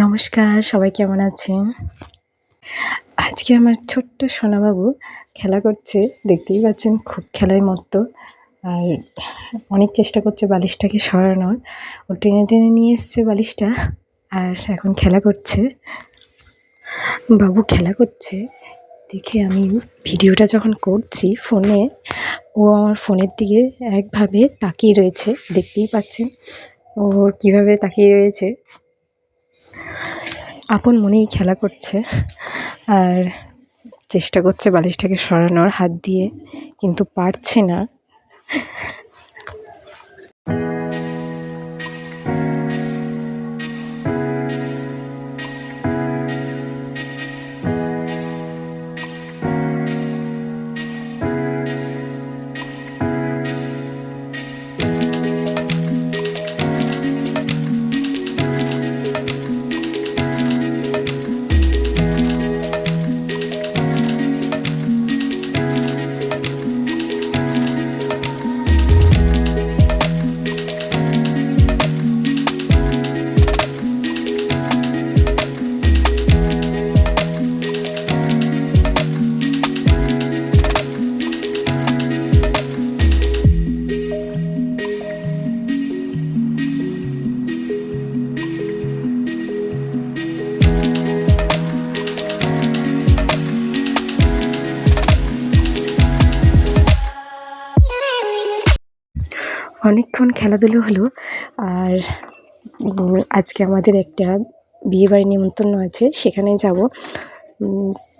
নমস্কার, সবাই কেমন আছেন? আজকে আমার ছোট্ট সোনাবাবু খেলা করছে, দেখতেই পাচ্ছেন খুব খেলায় মত্ত। আর অনেক চেষ্টা করছে বালিশটাকে সরানোর। ও টেনে টেনে নিয়ে এসছে বালিশটা, আর এখন খেলা করছে। বাবু খেলা করছে, দেখে আমি ভিডিওটা যখন করছি ফোনে, ও আমার ফোনের দিকে একভাবে তাকিয়ে রয়েছে, দেখতেই পাচ্ছেন। ও কীভাবে তাকিয়ে রয়েছে আপন মনেই খেলা করছে আর চেষ্টা করছে বালিশটাকে সরানোর হাত দিয়ে কিন্তু পারছে না। অনেকক্ষণ খেলাধুলো হলো আর আজকে আমাদের একটা বিয়েবাড়ি নিমন্ত্রণ আছে, সেখানে যাব।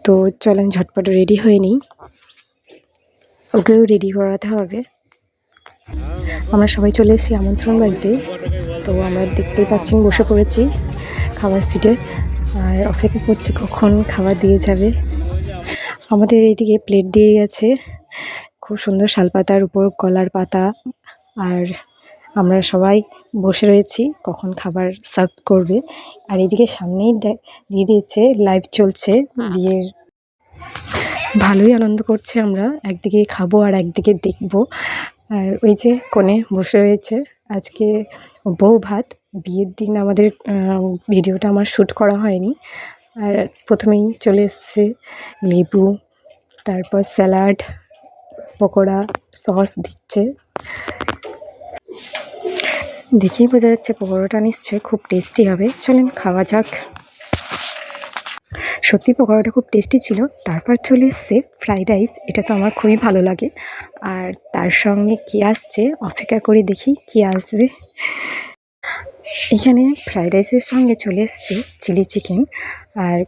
তো চলেন ঝটপট রেডি হয়ে নিই। ওকেও রেডি করাতে হবে। আমরা সবাই চলে এসেছি আমন্ত্রণ বাড়িতে। তো আমরা দেখতেই পাচ্ছেন বসে পড়েছি খাবার সিটে আর অপেক্ষা করছি কখন খাবার দিয়ে যাবে। আমাদের এইদিকে প্লেট দিয়ে গেছে। খুব সুন্দর শালপাতার উপর কলার পাতা। আর আমরা সবাই বসে রয়েছি কখন খাবার সার্ভ করবে। আর এদিকে সামনেই দিয়ে দিয়েছে লাইভ চলছে, বিয়ের। ভালোই আনন্দ করছে আমরা, একদিকে খাব আর একদিকে দেখব। আর ওই যে কোণে বসে রয়েছে, আজকে বউ ভাত। বিয়ের দিন আমাদের ভিডিওটা আমার শ্যুট করা হয়নি। আর প্রথমেই চলে এসছে লেবু, তারপর স্যালাড, পকোড়া, সস দিচ্ছে। দেখেই বোঝা যাচ্ছে পকোড়াটা নিশ্চয়ই খুব টেস্টি হবে। চলেন খাওয়া যাক। সত্যি পকোড়াটা খুব টেস্টি ছিল। তারপর চলে এসছে ফ্রাইড রাইস এটা তো আমার খুবই ভালো লাগে। আর তার সঙ্গে কি আসছে অপেক্ষা করে দেখি কি আসবে। এখানে ফ্রাইড রাইসের সঙ্গে চলে এসছে চিলি চিকেন আর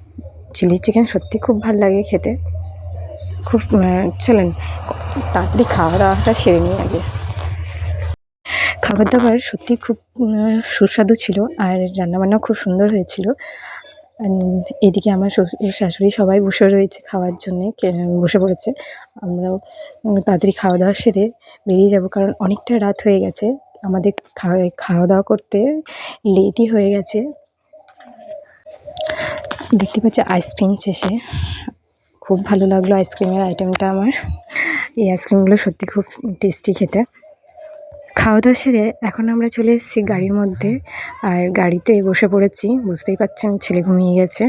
চিলি চিকেন সত্যি খুব ভালো লাগে খেতে। খুব চলেন, তাড়াতাড়ি খাওয়া দাওয়াটা সেরে নিই আগে। খাবার দাবার সত্যি খুব সুস্বাদু ছিল আর রান্নাবান্নাও খুব সুন্দর হয়েছিল। এদিকে আমার শ্বশুর, শাশুড়ি সবাই বসে রয়েছে খাওয়ার জন্যে বসে পড়েছে। আমরাও তাড়াতাড়ি খাওয়া দাওয়া সেরে বেরিয়ে যাব কারণ অনেকটা রাত হয়ে গেছে। আমাদের খাওয়া খাওয়া দাওয়া করতে লেটই হয়ে গেছে। দেখতে পাচ্ছি আইসক্রিম শেষে। খুব ভালো লাগল আইসক্রিমের আইটেমটা আমার। এই আইসক্রিমগুলো সত্যি খুব টেস্টি খেতে। খাওয়া দাওয়া সেরে এখন আমরা চলে এসেছি গাড়ির মধ্যে। আর গাড়িতে বসে পড়েছি, বুঝতেই পারছেন ছেলে ঘুমিয়ে গেছে।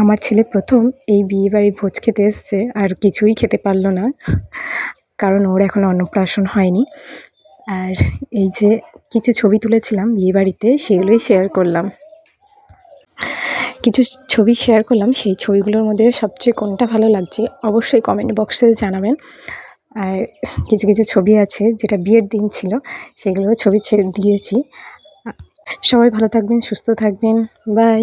আমার ছেলে প্রথম এই বিয়ে বাড়ি ভোজ খেতে এসছে, আর কিছুই খেতে পারল না, কারণ ওর এখন অন্নপ্রাশন হয়নি। আর এই যে কিছু ছবি তুলেছিলাম বিয়ে বাড়িতে সেগুলোই শেয়ার করলাম। কিছু ছবি শেয়ার করলাম, সেই ছবিগুলোর মধ্যে সবচেয়ে কোনটা ভালো লাগছে, অবশ্যই কমেন্ট বক্সে জানাবেন। আর কিছু কিছু ছবি আছে, যেটা বিয়ের দিন ছিল, সেগুলো ছবি দিয়েছি। সবাই ভালো থাকবেন, সুস্থ থাকবেন বাই